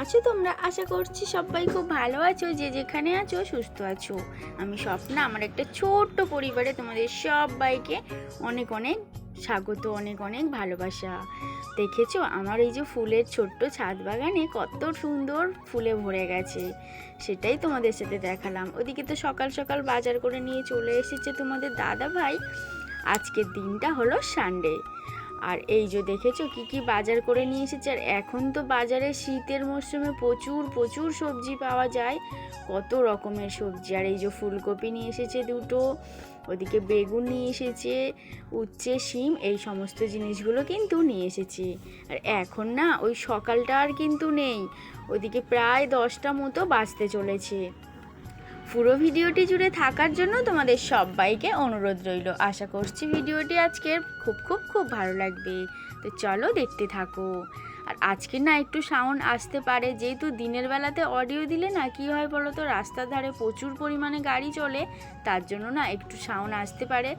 আছো তোমরা? আশা করছি সবাই খুব ভালো আছো, যে যেখানে আছো সুস্থ আছো। আমি স্বপ্না, আমার একটা ছোট্ট পরিবারে তোমাদের সবাইকে অনেক অনেক স্বাগত, অনেক অনেক ভালোবাসা। দেখেছ? আমার এই যে ফুলের ছোট্ট ছাদ বাগানে কত সুন্দর ফুলে ভরে গেছে। সেটাই তোমাদের সাথে দেখালাম। ওদিকে তো সকাল সকাল বাজার করে নিয়ে চলে এসেছে তোমাদের দাদা ভাই আজকের দিনটা হলো সানডে আর এই যে দেখেছ কি কি বাজার করে নিয়ে এসেছে, আর এখন তো বাজারে শীতের মরশুমে প্রচুর প্রচুর সবজি পাওয়া যায়, কত রকমের সবজি। আর এই যে ফুলকপি নিয়ে এসেছে দুটো, ওদিকে বেগুন নিয়ে এসেছে, উচ্ছে, শিম, এই সমস্ত জিনিসগুলো কিন্তু নিয়ে এসেছে। আর এখন না, ওই সকালটা আর কিন্তু নেই, ওদিকে প্রায় দশটা মতো বাঁচতে চলেছে। পুরো ভিডিওটি জুড়ে থাকার জন্য তোমাদের সবাইকে অনুরোধ রইল। আশা করছি ভিডিওটি আজকের খুব খুব খুব ভালো লাগবে। তো চলো দেখতে থাকো। আর আজকে না একটু সাউন্ড আসতে পারে, যেহেতু দিনের বেলাতে অডিও দিলে না কি হয় বলো তো রাস্তার ধারে প্রচুর পরিমাণে গাড়ি চলে, তার জন্য না একটু সাউন্ড আসতে পারে।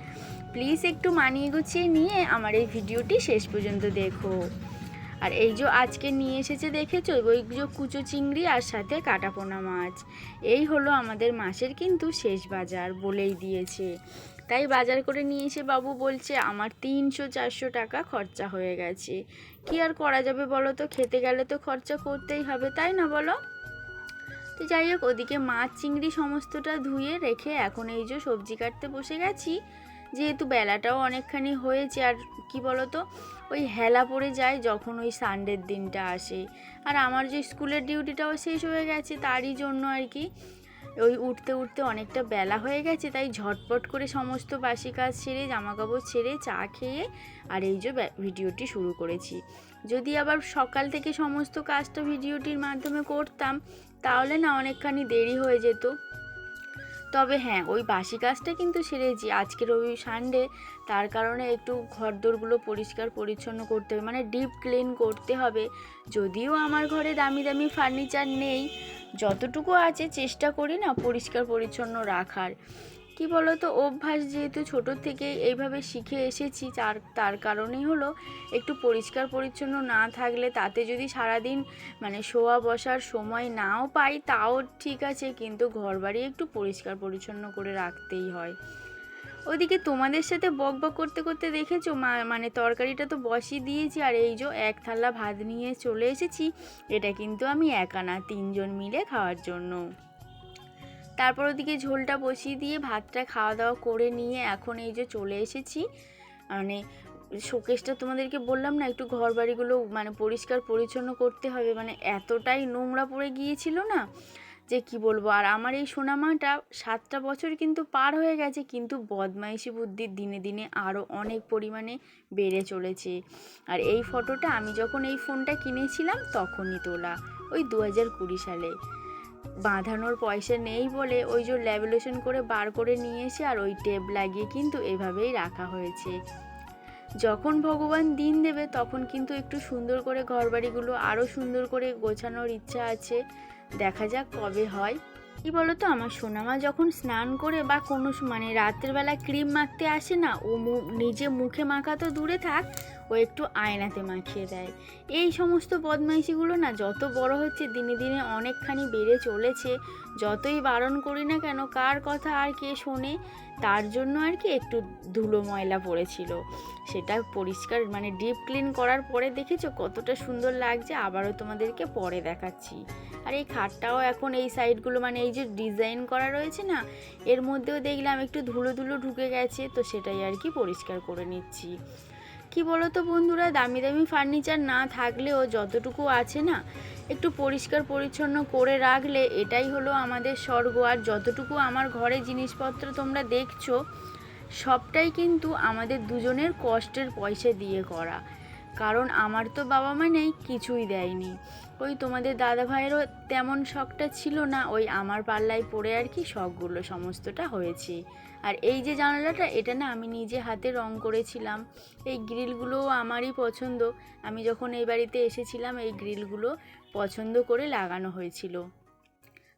প্লিজ একটু মানিয়ে গুছিয়ে নিয়ে আমার এই ভিডিওটি শেষ পর্যন্ত দেখো। আর এই যে আজকে নিয়ে এসেছে দেখেছ? ওই যে কুচো চিংড়ি আর সাথে কাটাপোনা মাছ। এই হলো আমাদের মাসের কিন্তু শেষ বাজার বলেই দিয়েছে। তাই বাজার করে নিয়ে এসে বাবু বলছে, আমার তিনশো চারশো টাকা খরচা হয়ে গেছে। কি আর করা যাবে বলো তো? খেতে গেলে তো খরচা করতেই হবে, তাই না বলো? তো যাই হোক, ওদিকে মাছ, চিংড়ি সমস্তটা ধুয়ে রেখে এখন এই যে সবজি কাটতে বসে গেছি। যেহেতু বেলাটাও অনেকখানি হয়েছে, আর কি বলতো, ওই হেলা পড়ে যায় যখন ওই সানডের দিনটা আসে। আর আমার যে স্কুলের ডিউটিটাও শেষ হয়ে গেছে, তারই জন্য আর কি, ওই উঠতে উঠতে অনেকটা বেলা হয়ে গেছে, তাই ঝটপট করে সমস্ত বাসি কাজ সেরে, জামাকাপড় ছেড়ে, চা খেয়ে, আর এই যে ভিডিওটি শুরু করেছি। যদি আবার সকাল থেকে সমস্ত কাজটা ভিডিওটির মাধ্যমে করতাম, তাহলে না অনেকখানি দেরি হয়ে যেত। তবে হ্যাঁ ওই বাসি কাজটা কিন্তু সেরেছি আজকের ওই সানডে তার কারণে একটু ঘরদোরগুলো পরিষ্কার পরিচ্ছন্ন করতে হবে মানে ডিপ ক্লিন করতে হবে। যদিও আমার ঘরে দামি দামি ফার্নিচার নেই, যতটুকু আছে চেষ্টা করি না পরিষ্কার পরিচ্ছন্ন রাখার। কি বলো তো অভ্যাস যেহেতু ছোটোর থেকে এইভাবে শিখে এসেছি তার তার কারণেই হলো একটু পরিষ্কার পরিচ্ছন্ন না থাকলে তাতে যদি সারাদিন মানে শোয়া বসার সময় নাও পাই, তাও ঠিক আছে। কিন্তু ঘরবাড়ি একটু পরিষ্কার পরিচ্ছন্ন করে রাখতেই হয়। ওদিকে তোমাদের সাথে বক বক করতে করতে দেখেছ? মা মানে তরকারিটা তো বসিয়ে দিয়েছি আর এই যে এক থালা ভাত নিয়ে চলে এসেছি। এটা কিন্তু আমি একা না, তিনজন মিলে খাওয়ার জন্য। তারপর ওদিকে ঝোলটা বসিয়ে দিয়ে ভাতটা খাওয়া দাওয়া করে নিয়ে এখন এই যে চলে এসেছি। মানে শোকেসটা তোমাদেরকে বললাম না, একটু ঘর বাড়িগুলো মানে পরিষ্কার পরিচ্ছন্ন করতে হবে। মানে এতটাই নোংরা পড়ে গিয়েছিল না যে কি বলব? আর আমার এই সোনামাটা সাতটা বছর কিন্তু পার হয়ে গেছে, কিন্তু বদমাইশি বুদ্ধির দিনে দিনে আরও অনেক পরিমাণে বেড়ে চলেছে। আর এই ফটোটা আমি যখন এই ফোনটা কিনেছিলাম তখনই তোলা, ওই দু হাজার কুড়ি সালে। বাঁধানোর পয়সা নেই বলে ওই যে ল্যামিনেশন করে বার করে নিয়ে এসে আর ওই টেপ লাগিয়ে কিন্তু এভাবেই রাখা হয়েছে। যখন ভগবান দিন দেবে তখন কিন্তু একটু সুন্দর করে ঘরবাড়িগুলো আরও সুন্দর করে গোছানোর ইচ্ছা আছে। দেখা যাক কবে হয়। কি বলতো, আমার সোনামা যখন স্নান করে বা কোনো মানে রাতের বেলা ক্রিম মাখতে আসে না, ও নিজে মুখে মাখা তো দূরে থাক ও একটু আয়নাতে মাখিয়ে দেয়। এই সমস্ত বদমাইশিগুলো না যত বড় হচ্ছে দিনে দিনে অনেকখানি বেড়ে চলেছে। যতই বারণ করি না কেন, কার কথা আর কে শোনে, তার জন্য আর কি একটু ধুলো ময়লা পড়েছিল। সেটা পরিষ্কার মানে ডিপ ক্লিন করার পরে দেখেছ কতটা সুন্দর লাগছে, আবারও তোমাদেরকে পরে দেখাচ্ছি। আর এই খাটটাও এখন এই সাইডগুলো মানে এই যে ডিজাইন করা রয়েছে না, এর মধ্যেও দেখলাম একটু ধুলো ধুলো ঢুকে গেছে, তো সেটাই আর কি পরিষ্কার করে নিচ্ছি। কি বলো তো বন্ধুরা, দামি দামি ফার্নিচার না থাকলেও যতটুকু আছে না, একটু পরিষ্কার পরিচ্ছন্ন করে রাখলে এটাই হলো আমাদের স্বর্গ। আর যতটুকু আমার ঘরে জিনিসপত্র তোমরা দেখছ, সবটাই কিন্তু আমাদের দুজনের কষ্টের পয়সা দিয়ে করা। কারণ আমার তো বাবা মা নেই, কিছুই দেয়নি। ওই তোমাদের দাদা ভাইয়েরও তেমন শখটা ছিল না, ওই আমার পাল্লায় পড়ে আর কি শখগুলো, সমস্তটা হয়েছে। আর এই যে জানালাটা, এটা না আমি নিজে হাতে রং করেছিলাম। এই গ্রিলগুলোও আমারই পছন্দ। আমি যখন এই বাড়িতে এসেছিলাম, এই গ্রিলগুলো পছন্দ করে লাগানো হয়েছিল।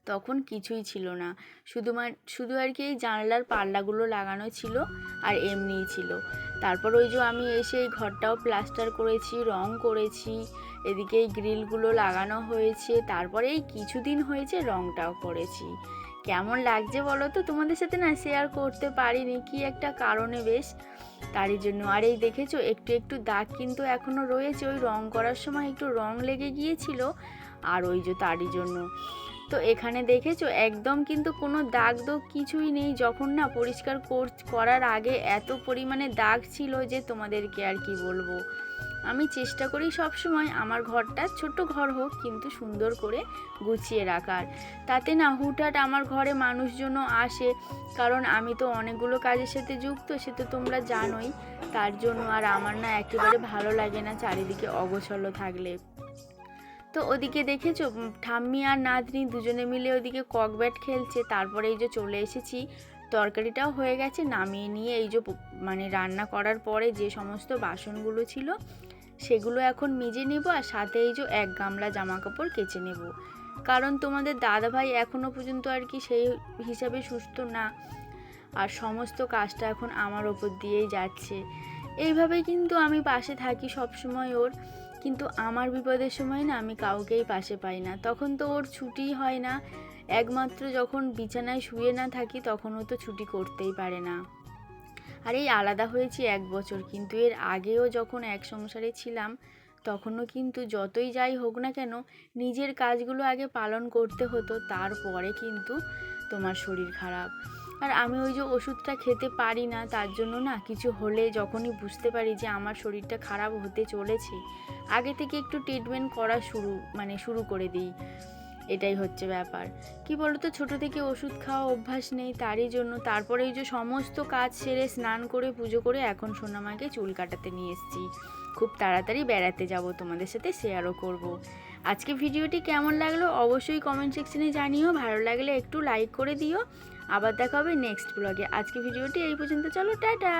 তখন কিছুই ছিল না। শুধু শুধু আর কি এই জানলার পাল্লাগুলো লাগানো ছিল আর এমনিই ছিল। তারপর ওই যে আমি এসে এই ঘরটাও প্লাস্টার করেছি, রং করেছি, এদিকে এই গ্রিলগুলো লাগানো হয়েছে, তারপরে এই কিছুদিন হয়েছে রংটাও করেছি। কেমন লাগছে বলো তো? তোমাদের সাথে না শেয়ার করতে পারিনি, কি একটা কারণে বেশ? তারই জন্য। আর এই দেখেছ, একটু একটু দাগ কিন্তু এখনও রয়েছে। ওই রং করার সময় একটু রং লেগে গিয়েছিল, আর ওই যে তারই জন্য। তো এখানে দেখেছ? একদম কিন্তু কোনো দাগ দোগ কিছুই নেই। যখন না পরিষ্কার কর- করার আগে এত পরিমাণে দাগ ছিল যে তোমাদেরকে আর কি বলব? আমি চেষ্টা করি সব সময় আমার ঘরটা ছোট ঘর হোক, কিন্তু সুন্দর করে গুছিয়ে রাখার। তাতে না হুটহাট আমার ঘরে মানুষজনও আসে। কারণ আমি তো অনেকগুলো কাজের সাথে যুক্ত, সে তো তোমরা জানোই। তার জন্য আর আমার না একেবারে ভালো লাগে না চারিদিকে অগোছলো থাকলে। তো ওদিকে দেখেছ ঠাম্মি আর নাতনি দুজনে মিলে ওদিকে কক ব্যাট খেলছে। তারপরে এই যে চলে এসেছি, তরকারিটাও হয়ে গেছে, নামিয়ে নিয়ে এই যে মানে রান্না করার পরে যে সমস্ত বাসনগুলো ছিল, সেগুলো এখন মেজে নেব আর সাথে এই যে এক গামলা জামা কাপড় কেচে নেব। কারণ তোমাদের দাদাভাই এখনও পর্যন্ত আর কি সেই হিসাবে সুস্থ না, আর সমস্ত কাজটা এখন আমার ওপর দিয়েই যাচ্ছে। এইভাবেই কিন্তু আমি পাশে থাকি সব সময় ওর। কিন্তু আমার বিপদের সময় না আমি কাউকেই পাশে পাই না। তখন তো ওর ছুটি হয় না। একমাত্র যখন বিছানায় শুয়ে না থাকি তখন ও তো ছুটি করতেই পারে না। আর এই আলাদা হয়েছি এক বছর, কিন্তু এর আগেও যখন এক সংসারে ছিলাম, তখনও কিন্তু যতই যাই হোক না কেন নিজের কাজগুলো আগে পালন করতে হতো, তারপরে কিন্তু তোমার শরীর খারাপ। আর আমি ওই যে ওষুধটা খেতে পারি না, তার জন্য না কিছু হলে যখনই বুঝতে পারি যে আমার শরীরটা খারাপ হতে চলেছে, আগে থেকে একটু ট্রিটমেন্ট করা শুরু মানে শুরু করে দিই। এটাই হচ্ছে ব্যাপার। কি বলতো, ছোট থেকে ওষুধ খাওয়া অভ্যাস নেই, তারই জন্য তারপরে এই যে সমস্ত কাজ সেরে স্নান করে, পুজো করে এখন সোনামাকে চুল কাটাতে নিয়ে এসেছি। খুব তাড়াতাড়ি বেড়াতে যাব, তোমাদের সাথে শেয়ারও করব। আজকে ভিডিওটি কেমন লাগল অবশ্যই কমেন্ট সেকশনে জানিও। ভালো লাগলে একটু লাইক করে দিও। আবার দেখা হবে নেক্সট ব্লগে আজকে ভিডিওটি এই পর্যন্ত। চলো, টাটা!